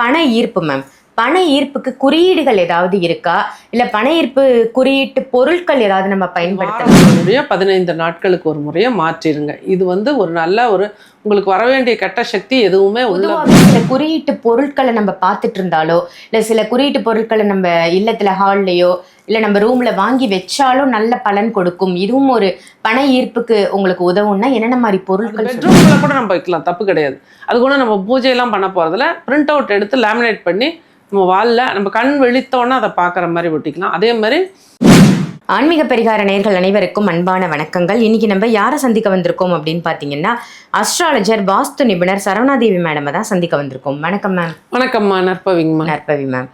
பண ஈர்ப்பு மேம் பண ஈர்ப்புக்கு குறியீடுகள் ஏதாவது இருக்கா? இல்ல பண ஈர்ப்பு குறியீட்டு பொருட்கள் ஏதாவது நம்ம பயன்படுத்தலாம்? பதினைந்து நாட்களுக்கு ஒரு முறையோ மாற்றிடுங்க. இது வந்து ஒரு நல்ல ஒரு உங்களுக்கு வர வேண்டிய கெட்ட சக்தி எதுவுமே சில குறியீட்டு பொருட்களை நம்ம பார்த்துட்டு இருந்தாலோ இல்ல சில குறியீட்டு பொருட்களை நம்ம இல்லத்துல ஹால்லயோ இல்ல நம்ம ரூம்ல வாங்கி வச்சாலும் நல்ல பலன் கொடுக்கும். இதுவும் ஒரு பண ஈர்ப்புக்கு உங்களுக்கு உதவும்னா என்னென்ன மாதிரி பொருட்கள்? பெட்ரூம்ல கூட நம்ம வைக்கலாம் தப்பு கிடையாது. அது கூட நம்ம பூஜையெல்லாம் பண்ண போறதுல பிரிண்ட் அவுட் எடுத்து லேமினேட் பண்ணி நம்ம வால்ல நம்ம கண் வெளித்தோன்னா அதை பார்க்குற மாதிரி ஒட்டிக்கலாம். அதே மாதிரி ஆன்மீக பரிகார நேர்கள் அனைவருக்கும் அன்பான வணக்கங்கள். இன்னைக்கு நம்ம யாரை சந்திக்க வந்திருக்கோம் அப்படின்னு பார்த்தீங்கன்னா அஸ்ட்ராலஜர் வாஸ்து நிபுணர் சரவணாதேவி மேடமை தான் சந்திக்க வந்திருக்கோம். வணக்கம் மேம் வணக்கம்மா நற்பவிங்கம்மா நற்பவி மேம்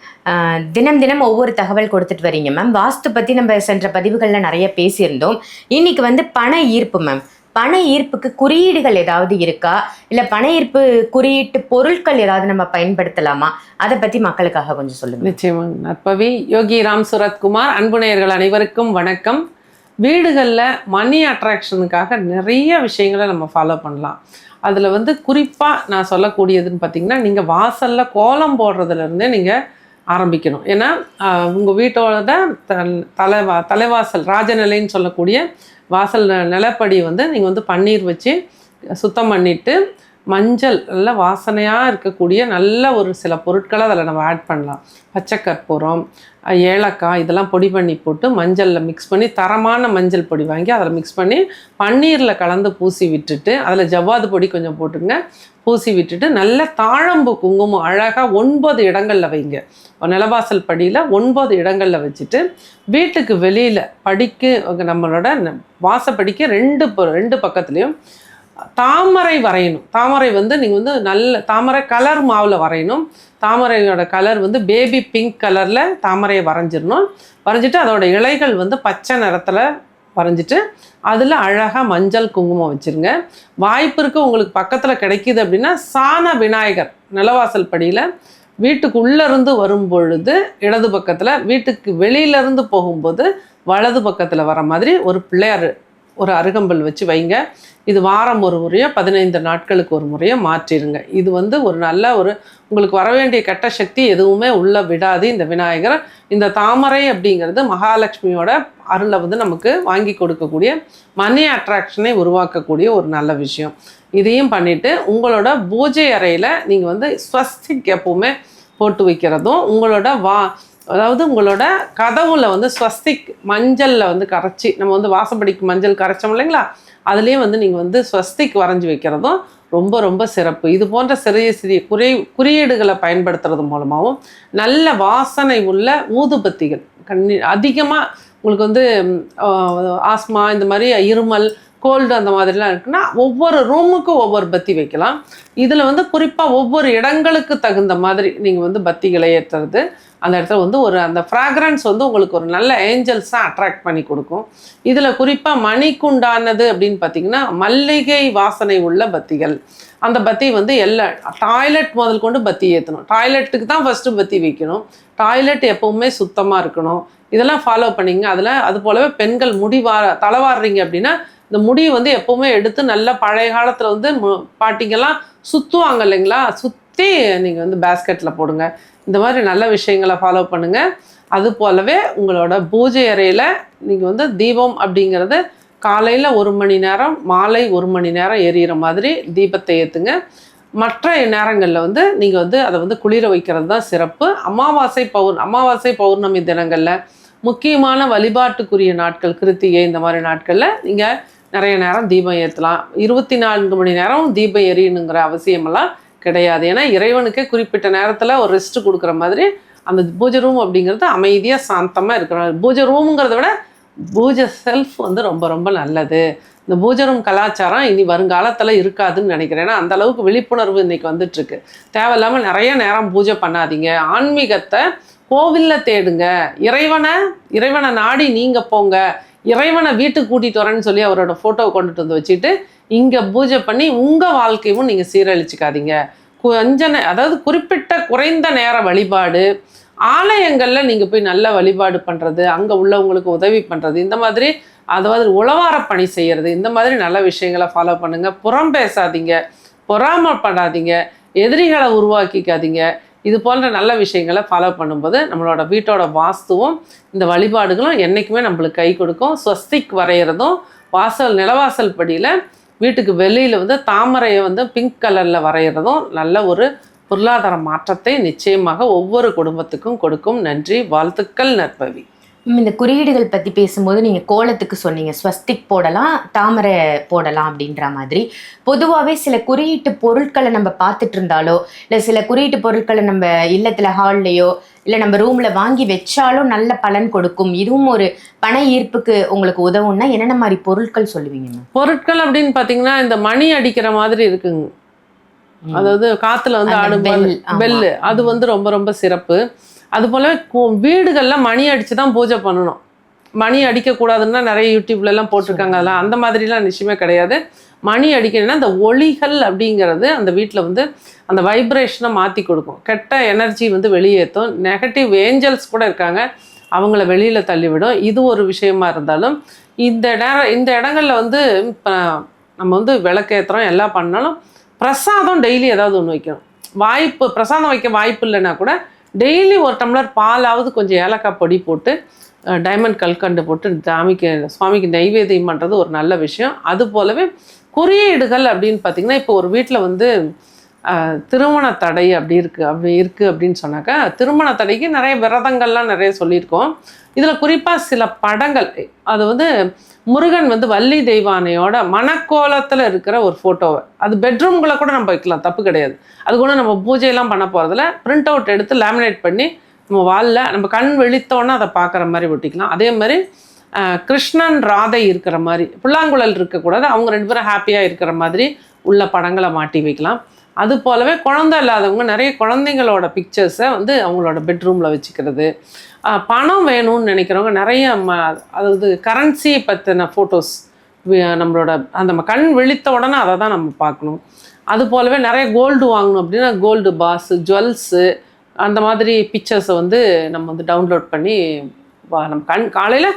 தினம் தினம் ஒவ்வொரு தகவல் கொடுத்துட்டு வரீங்க மேம் வாஸ்து பற்றி நம்ம சென்ற பதிவுகளில் நிறைய பேசியிருந்தோம். இன்னைக்கு வந்து பண ஈர்ப்பு மேம் பண ஈர்ப்புக்கு குறியீடுகள் ஏதாவது இருக்கா? இல்லை பண ஈர்ப்பு குறியீட்டு பொருட்கள் ஏதாவது நம்ம பயன்படுத்தலாமா? அதை பற்றி மக்களுக்காக கொஞ்சம் சொல்லுங்க. நிச்சயமாக நற்பவி யோகி ராம் சுரத்குமார் அன்புநேயர்கள் அனைவருக்கும் வணக்கம். வீடுகளில் மணி அட்ராக்ஷனுக்காக நிறைய விஷயங்களை நம்ம ஃபாலோ பண்ணலாம். அதில் வந்து குறிப்பாக நான் சொல்லக்கூடியதுன்னு பார்த்தீங்கன்னா நீங்கள் வாசலில் கோலம் போடுறதுலேருந்தே நீங்கள் ஆரம்பிக்கணும். ஏன்னா உங்கள் வீட்டோட தல் தலைவா தலைவாசல் ராஜநிலைன்னு சொல்லக்கூடிய வாசல் ந- நிலப்படி வந்து நீங்கள் வந்து பன்னீர் வச்சு சுத்தம் பண்ணிவிட்டு மஞ்சள் நல்ல வாசனையாக இருக்கக்கூடிய நல்ல ஒரு சில பொருட்களை அதில் நம்ம ஆட் பண்ணலாம். பச்சை கற்பூரம் ஏலக்காய் இதெல்லாம் பொடி பண்ணி போட்டு மஞ்சளில் மிக்ஸ் பண்ணி தரமான மஞ்சள் பொடி வாங்கி அதில் மிக்ஸ் பண்ணி பன்னீரில் கலந்து பூசி விட்டுட்டு அதில் ஜவ்வாது பொடி கொஞ்சம் போட்டுங்க. பூசி விட்டுட்டு நல்ல தாழம்பு குங்குமம் அழகாக ஒன்பது இடங்களில் வைங்க. நிலவாசல் படியில் ஒன்பது இடங்களில் வச்சுட்டு வீட்டுக்கு வெளியில் படிக்கு நம்மளோட வாசப்படிக்கு ரெண்டு ரெண்டு பக்கத்துலேயும் தாமரை வரையணும். தாமரை வந்து நீங்கள் வந்து நல்ல தாமரை கலர் மாவில் வரையணும். தாமரையோட கலர் வந்து பேபி பிங்க் கலரில் தாமரையை வரைஞ்சிடணும். வரைஞ்சிட்டு அதோட இலைகள் வந்து பச்சை நிறத்தில் வரைஞ்சிட்டு அதில் அழகாக மஞ்சள் குங்குமம் வச்சுருங்க. வாய்ப்பு இருக்க உங்களுக்கு பக்கத்தில் கிடைக்கிது அப்படின்னா சாண விநாயகர் நிலவாசல் படியில் வீட்டுக்கு உள்ளேருந்து வரும் பொழுது இடது பக்கத்தில் வீட்டுக்கு வெளியிலேருந்து போகும்போது வலது பக்கத்தில் வர மாதிரி ஒரு பிள்ளையார் ஒரு அருகம்பல் வச்சு வைங்க. இது வாரம் ஒரு முறையோ பதினைந்து நாட்களுக்கு ஒரு முறையோ மாற்றிடுங்க. இது வந்து ஒரு நல்ல ஒரு உங்களுக்கு வர வேண்டிய கெட்ட சக்தி எதுவுமே உள்ள விடாது இந்த விநாயகர். இந்த தாமரை அப்படிங்கிறது மகாலட்சுமியோட அருளை வந்து நமக்கு வாங்கி கொடுக்கக்கூடிய மணி அட்ராக்ஷனை உருவாக்கக்கூடிய ஒரு நல்ல விஷயம். இதையும் பண்ணிவிட்டு உங்களோட பூஜை அறையில் நீங்கள் வந்து ஸ்வஸ்திக் எப்போவுமே போட்டு வைக்கிறதும் உங்களோட வா அதாவது உங்களோட கதவுல வந்து ஸ்வஸ்திக் மஞ்சளில் வந்து கரைச்சி நம்ம வந்து வாசப்படிக்கு மஞ்சள் கரைச்சோம் இல்லைங்களா? அதுலேயும் வந்து நீங்கள் வந்து ஸ்வஸ்திக் வரைஞ்சி வைக்கிறதும் ரொம்ப ரொம்ப சிறப்பு. இது போன்ற சிறிய சிறிய குறி குறியீடுகளை பயன்படுத்துறது மூலமாகவும் நல்ல வாசனை உள்ள ஊதுபத்திகள். கண்ணி அதிகமாக உங்களுக்கு வந்து ஆஸ்மா இந்த மாதிரி இருமல் கோல்டு அந்த மாதிரிலாம் இருக்குன்னா ஒவ்வொரு ரூமுக்கும் ஒவ்வொரு பத்தி வைக்கலாம். இதில் வந்து குறிப்பாக ஒவ்வொரு இடங்களுக்கு தகுந்த மாதிரி நீங்கள் வந்து பத்திகளை ஏற்றுறது அந்த இடத்துல வந்து ஒரு அந்த ஃப்ராக்ரன்ஸ் வந்து உங்களுக்கு ஒரு நல்ல ஏஞ்சல்ஸாக அட்ராக்ட் பண்ணி கொடுக்கும். இதில் குறிப்பாக மணிக்குண்டானது அப்படின்னு பார்த்தீங்கன்னா மல்லிகை வாசனை உள்ள பத்திகள். அந்த பத்தி வந்து எல்லா டாய்லெட் முதல் கொண்டு பத்தி ஏற்றணும் டாய்லெட்டுக்கு தான் ஃபஸ்ட்டு பத்தி வைக்கணும். டாய்லெட் எப்பவுமே சுத்தமாக இருக்கணும். இதெல்லாம் ஃபாலோ பண்ணிங்க. அதில் அது போலவே பெண்கள் முடிவா தலைவாடுறீங்க அப்படின்னா இந்த முடியை வந்து எப்பவுமே எடுத்து நல்ல பழைய காலத்தில் வந்து மு- பாட்டிங்கெல்லாம் சுற்றுவாங்க இல்லைங்களா? சுற்றி நீங்கள் வந்து பேஸ்கெட்டில் போடுங்க. இந்த மாதிரி நல்ல விஷயங்களை ஃபாலோ பண்ணுங்கள் அது போலவே உங்களோட பூஜை அறையில் நீங்கள் வந்து தீபம் அப்படிங்கிறது காலையில் ஒரு மணி நேரம் மாலை ஒரு மணி நேரம் எரியிற மாதிரி தீபத்தை ஏற்றுங்க மற்ற நேரங்களில் வந்து நீங்கள் வந்து அதை வந்து குளிர வைக்கிறது தான் சிறப்பு. அமாவாசை பௌர் அமாவாசை பௌர்ணமி தினங்களில் முக்கியமான வழிபாட்டுக்குரிய நாட்கள் கிருத்திகை இந்த மாதிரி நாட்களில் நீங்கள் நிறைய நேரம் தீபம் ஏற்றலாம் இருபத்தி நான்கு மணி நேரம் தீபம் எரியணுங்கிற அவசியமெல்லாம் கிடையாது. ஏன்னா இறைவனுக்கே குறிப்பிட்ட நேரத்தில் ஒரு ரெஸ்ட் கொடுக்குற மாதிரி அந்த பூஜை ரூம் அப்படிங்கிறது அமைதியாக சாந்தமாக இருக்கிற பூஜை ரூமுங்கிறத விட பூஜை செல்ஃப் வந்து ரொம்ப ரொம்ப நல்லது. இந்த பூஜை ரூம் கலாச்சாரம் இனி வருங்காலத்தில் இருக்காதுன்னு நினைக்கிறேன். ஏன்னா அந்த அளவுக்கு விழிப்புணர்வு இன்னைக்கு வந்துட்டுருக்கு. தேவையில்லாமல் நிறைய நேரம் பூஜை பண்ணாதீங்க. ஆன்மீகத்தை கோவிலில் தேடுங்க. இறைவனை இறைவனை நாடி நீங்கள் போங்க. இறைவனை வீட்டுக்கு கூட்டிகிட்டு வரேன்னு சொல்லி அவரோட ஃபோட்டோவை கொண்டுட்டு வந்து வச்சுட்டு இங்கே பூஜை பண்ணி உங்கள் வாழ்க்கையும் நீங்கள் சீரழிச்சிக்காதீங்க. கொஞ்ச அதாவது குறிப்பிட்ட குறைந்த நேர வழிபாடு ஆலயங்களில் நீங்கள் போய் நல்ல வழிபாடு பண்ணுறது அங்கே உள்ளவங்களுக்கு உதவி பண்ணுறது இந்த மாதிரி அதாவது உளவார பணி செய்கிறது இந்த மாதிரி நல்ல விஷயங்களை ஃபாலோ பண்ணுங்கள் புறம் பேசாதீங்க. பொறாமப்படாதீங்க. எதிரிகளை உருவாக்கிக்காதீங்க. இது போன்ற நல்ல விஷயங்களை ஃபாலோ பண்ணும்போது நம்மளோட வீட்டோட வாஸ்துவும் இந்த வழிபாடுகளும் என்றைக்குமே நம்மளுக்கு கை கொடுக்கும். ஸ்வஸ்திக் வரைகிறதும் வாசல் நிலவாசல் படியில் வீட்டுக்கு வெளியில் வந்து தாமரையை வந்து பிங்க் கலரில் வரைகிறதும் நல்ல ஒரு பொருளாதார மாற்றத்தை நிச்சயமாக ஒவ்வொரு குடும்பத்துக்கும் கொடுக்கும். நன்றி வாழ்த்துக்கள் நற்பவி. இந்த குறியீடுகள் பற்றி பேசும்போது நீங்கள் கோலத்துக்கு சொன்னீங்க. ஸ்வஸ்திக் போடலாம் தாமரை போடலாம் அப்படின்ற மாதிரி. பொதுவாகவே சில குறியீட்டு பொருட்களை நம்ம பார்த்துட்டு இருந்தாலோ இல்லை சில குறியீட்டு பொருட்களை நம்ம இல்லத்தில் ஹால்லையோ இல்லை நம்ம ரூமில் வாங்கி வச்சாலும் நல்ல பலன் கொடுக்கும். இதுவும் ஒரு பண ஈர்ப்புக்கு உங்களுக்கு உதவும்னா என்னென்ன மாதிரி பொருட்கள் சொல்லுவீங்க பொருட்கள் அப்படின்னு பார்த்தீங்கன்னா இந்த மணி அடிக்கிற மாதிரி இருக்குங்க. அதாவது காத்துல வந்து ஆமா. பெல்லு அது வந்து ரொம்ப ரொம்ப சிறப்பு. அது வீடுகளில் கு- மணி அடித்து தான் பூஜை பண்ணணும். மணி அடிக்கக்கூடாதுன்னா நிறைய யூடியூப்லலாம் போட்டிருக்காங்க அதெல்லாம். அந்த மாதிரிலாம் நிச்சயமே கிடையாது. மணி அடிக்கணும்னா அந்த ஒளிகள் அப்படிங்கிறது அந்த வீட்டில் வந்து அந்த வைப்ரேஷனை மாற்றி கொடுக்கும். கெட்ட எனர்ஜி வந்து வெளியேற்றும். நெகட்டிவ் ஏஞ்சல்ஸ் கூட இருக்காங்க. அவங்கள வெளியில் தள்ளிவிடும். இது ஒரு விஷயமா இருந்தாலும் இந்த நேரம் இந்த இடங்கள்ல வந்து இப்போ நம்ம வந்து விளக்கேற்றுறோம் எல்லாம் பண்ணாலும் பிரசாதம் டெய்லி ஏதாவது ஒன்று வைக்கணும். வாய்ப்பு பிரசாதம் வைக்க வாய்ப்பு இல்லைன்னா கூட டெய்லி ஒரு டம்ளர் பாலாவது கொஞ்சம் ஏலக்காய் பொடி போட்டு டைமண்ட் கல்கண்டு போட்டு சாமிக்கு சுவாமிக்கு நைவேத்தியம் பண்ணுறது ஒரு நல்ல விஷயம். அது போலவே குறியீடுகள் அப்படின்னு பார்த்தீங்கன்னா இப்போ ஒரு வீட்டில் வந்து திருமண தடை அப்படி இருக்குது அப்படி இருக்குது அப்படின்னு சொன்னாக்கா திருமண தடைக்கு நிறைய விரதங்கள்லாம் நிறைய சொல்லியிருக்கோம். இதில் குறிப்பாக சில படங்கள் அது வந்து முருகன் வந்து வள்ளி தெய்வானையோட மணக்கோலத்தில் இருக்கிற ஒரு ஃபோட்டோவை அது பெட்ரூம்குள்ளே கூட நம்ம வைக்கலாம் தப்பு கிடையாது. அது கூட நம்ம பூஜையெல்லாம் பண்ண போகிறதுல பிரிண்ட் அவுட் எடுத்து லேமினேட் பண்ணி நம்ம வாலில் நம்ம கண் வெளித்தோன்னே அதை பார்க்குற மாதிரி ஒட்டிக்கலாம். அதே மாதிரி கிருஷ்ணன் ராதை இருக்கிற மாதிரி புல்லாங்குழல் இருக்கக்கூடாது. அவங்க ரெண்டு பேரும் ஹாப்பியாக இருக்கிற மாதிரி உள்ள படங்களை மாட்டி வைக்கலாம். அது போலவே குழந்தை இல்லாதவங்க நிறைய குழந்தைங்களோட பிக்சர்ஸை வந்து அவங்களோட பெட்ரூமில் வச்சுக்கிறது. பணம் வேணும்னு நினைக்கிறவங்க நிறைய ம அதாவது கரன்சி பற்றின ஃபோட்டோஸ் நம்மளோட அந்த நம்ம கண் விழித்த உடனே அதை தான் நம்ம பார்க்கணும். அது போலவே நிறைய கோல்டு வாங்கணும் அப்படின்னா கோல்டு பாஸு ஜுவல்ஸு அந்த மாதிரி பிக்சர்ஸை வந்து நம்ம வந்து டவுன்லோட் பண்ணி நம்ம கண் காலையில்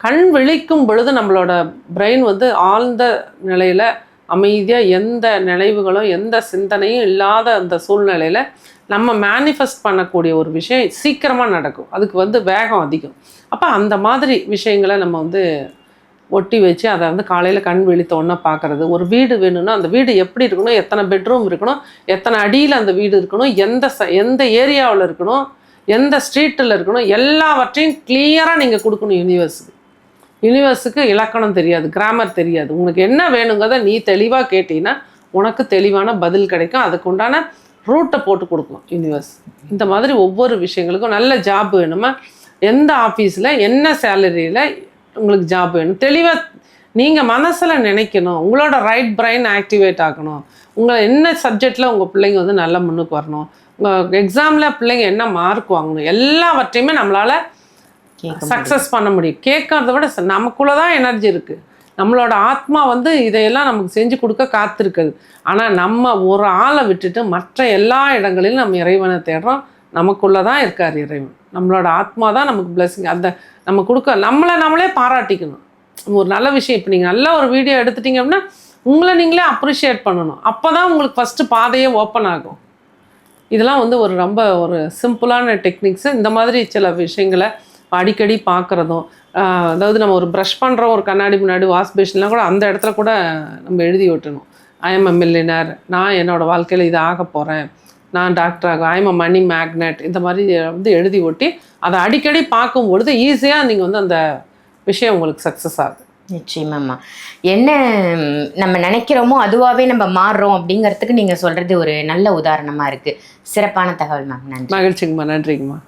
கண் விழிக்கும் பொழுது நம்மளோட பிரெயின் வந்து ஆழ்ந்த நிலையில் அமைதியாக எந்த நினைவுகளும் எந்த சிந்தனையும் இல்லாத அந்த சூழ்நிலையில் நம்ம மேனிஃபெஸ்ட் பண்ணக்கூடிய ஒரு விஷயம் சீக்கிரமாக நடக்கும். அதுக்கு வந்து வேகம் அதிகம். அப்போ அந்த மாதிரி விஷயங்களை நம்ம வந்து ஒட்டி வச்சு அதை வந்து காலையில் கண் விழித்த உடனே பார்க்குறது. ஒரு வீடு வேணும்னா அந்த வீடு எப்படி இருக்கணும் எத்தனை பெட்ரூம் இருக்கணும் எத்தனை அடியில் அந்த வீடு இருக்கணும் எந்த ச எந்த ஏரியாவில் இருக்கணும் எந்த ஸ்ட்ரீட்டில் இருக்கணும் எல்லாவற்றையும் கிளியராக நீங்கள் கொடுக்கணும் யூனிவர்ஸுக்கு யூனிவர்ஸுக்கு இலக்கணம் தெரியாது கிராமர் தெரியாது. உனக்கு என்ன வேணுங்கிறத நீ தெளிவாக கேட்டீங்கன்னா உனக்கு தெளிவான பதில் கிடைக்கும். அதுக்கு உண்டான ரூட்டை போட்டு கொடுக்கும் யூனிவர்ஸ் இந்த மாதிரி ஒவ்வொரு விஷயங்களுக்கும் நல்ல ஜாப் வேணுமா? எந்த ஆஃபீஸில் என்ன சேலரியில் உங்களுக்கு ஜாப் வேணும்? தெளிவாக நீங்கள் மனசில் நினைக்கணும். உங்களோட ரைட் பிரைன் ஆக்டிவேட் ஆகணும். உங்களை என்ன சப்ஜெக்டில் உங்கள் பிள்ளைங்க வந்து நல்லா முன்னுக்கு வரணும். உங்கள் எக்ஸாமில் பிள்ளைங்க என்ன மார்க் வாங்கணும்? எல்லாவற்றையுமே நம்மளால் சக்ஸஸ் பண்ண முடியும். கேட்கறத விட நமக்குள்ளே நமக்குள்ள தான் எனர்ஜி இருக்குது நம்மளோட ஆத்மா வந்து இதையெல்லாம் நமக்கு செஞ்சு கொடுக்க காத்திருக்குது. ஆனால் நம்ம ஒரு ஆளை விட்டுட்டு மற்ற எல்லா இடங்களிலும் நம்ம இறைவனை தேடுறோம். நமக்குள்ள தான் இருக்கார் இறைவன். நம்மளோட ஆத்மா தான் நமக்கு பிளஸிங் அந்த நம்ம கொடுக்க நம்மளை நம்மளே பாராட்டிக்கணும். ஒரு நல்ல விஷயம். இப்போ நீங்கள் நல்ல ஒரு வீடியோ எடுத்துட்டீங்க அப்படின்னா உங்களை நீங்களே அப்ரிஷியேட் பண்ணணும். அப்போ தான் உங்களுக்கு ஃபஸ்ட்டு பாதையே ஓப்பன் ஆகும். இதெல்லாம் வந்து ஒரு ரொம்ப ஒரு சிம்பிளான டெக்னிக்ஸு இந்த மாதிரி சில விஷயங்களை அடிக்கடி பார்க்குறதும் அதாவது நம்ம ஒரு ப்ரஷ் பண்ணுறோம் ஒரு கண்ணாடி முன்னாடி வாஷ் பேஷன்லாம் கூட அந்த இடத்துல கூட நம்ம எழுதி விட்டணும் ஐஎம் அ மில்லினர் நான் என்னோட வாழ்க்கையில் இது ஆக போகிறேன் நான் டாக்டர் ஆக ஐஎம் அ மணி மேக்னெட் இந்த மாதிரி வந்து எழுதி ஒட்டி அதை அடிக்கடி பார்க்கும் பொழுது ஈஸியாக நீங்கள் வந்து அந்த விஷயம் உங்களுக்கு சக்ஸஸ் ஆகுது. நிச்சயமாம்மா. என்ன நம்ம நினைக்கிறோமோ அதுவாகவே நம்ம மாறுறோம் அப்படிங்கிறதுக்கு நீங்கள் சொல்கிறது ஒரு நல்ல உதாரணமாக இருக்குது சிறப்பான தகவல் மேம் நன்றி. மகிழ்ச்சிங்கம்மா. நன்றிங்கம்மா.